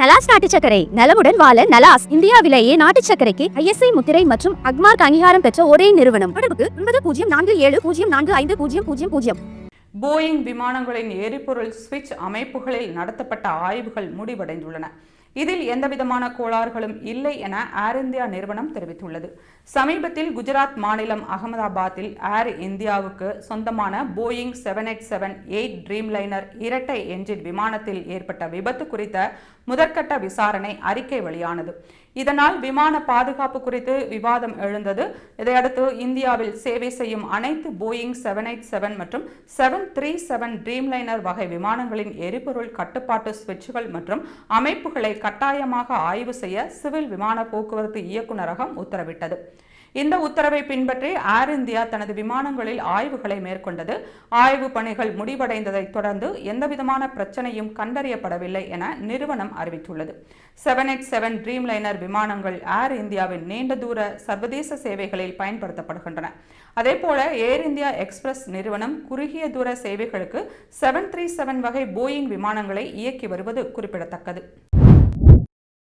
நலாஸ் நாட்டு சக்கரை நலமுடன் வாழ நலாஸ் இந்தியாவிலேயே நாட்டு சக்கரைக்கு ஐஎஸ்ஐ முத்திரை மற்றும் அக்மார்க் அங்கீகாரம் பெற்ற ஒரே நிறுவனம். தொடர்புக்கு ஒன்பது பூஜ்ஜியம் நான்கு ஏழு பூஜ்ஜியம் நான்கு ஐந்து பூஜ்ஜியம் பூஜ்ஜியம் பூஜ்ஜியம். போயிங் விமானங்களின் எரிபொருள் சுவிட்ச் அமைப்புகளில் நடத்தப்பட்ட ஆய்வுகள் முடிவடைந்துள்ளன. இதில் எந்தவிதமான கோளாறுகளும் இல்லை என ஏர் இந்தியா நிறுவனம் தெரிவித்துள்ளது. சமீபத்தில் குஜராத் மாநிலம் அகமதாபாத்தில் ஏர் இந்தியாவுக்கு சொந்தமான Boeing seven eight seven eight Dreamliner இரட்டை என்ஜின் விமானத்தில் ஏற்பட்ட விபத்து குறித்த முதற்கட்ட விசாரணை அறிக்கை வெளியானது. இதனால் விமான பாதுகாப்பு குறித்து விவாதம் எழுந்தது. இதையடுத்து இந்தியாவில் சேவை செய்யும் அனைத்து போயிங் செவன் எயிட் செவன் மற்றும் செவன் த்ரீ செவன் ட்ரீம்லைனர் வகை விமானங்களின் எரிபொருள் கட்டுப்பாட்டு சுவிட்சுகள் மற்றும் அமைப்புகளை கட்டாயமாக ஆய்வு செய்ய சிவில் விமான போக்குவரத்து இயக்குநரகம் உத்தரவிட்டது. இந்த உத்தரவை பின்பற்றி ஏர் இந்தியா தனது விமானங்களில் ஆய்வுகளை மேற்கொண்டது. ஆய்வு பணிகள் முடிவடைந்ததை தொடர்ந்து எந்தவிதமான பிரச்சனையும் கண்டறியப்படவில்லை என நிறுவனம் அறிவித்துள்ளது. செவன் எயிட் செவன் ட்ரீம்லைனர் விமானங்கள் ஏர் இந்தியாவின் நீண்ட தூர சர்வதேச சேவைகளில் பயன்படுத்தப்படுகின்றன. அதேபோல ஏர் இந்தியா எக்ஸ்பிரஸ் நிறுவனம் குறுகிய தூர சேவைகளுக்கு செவன் த்ரீ செவன் வகை போயிங் விமானங்களை இயக்கி வருவது குறிப்பிடத்தக்கது.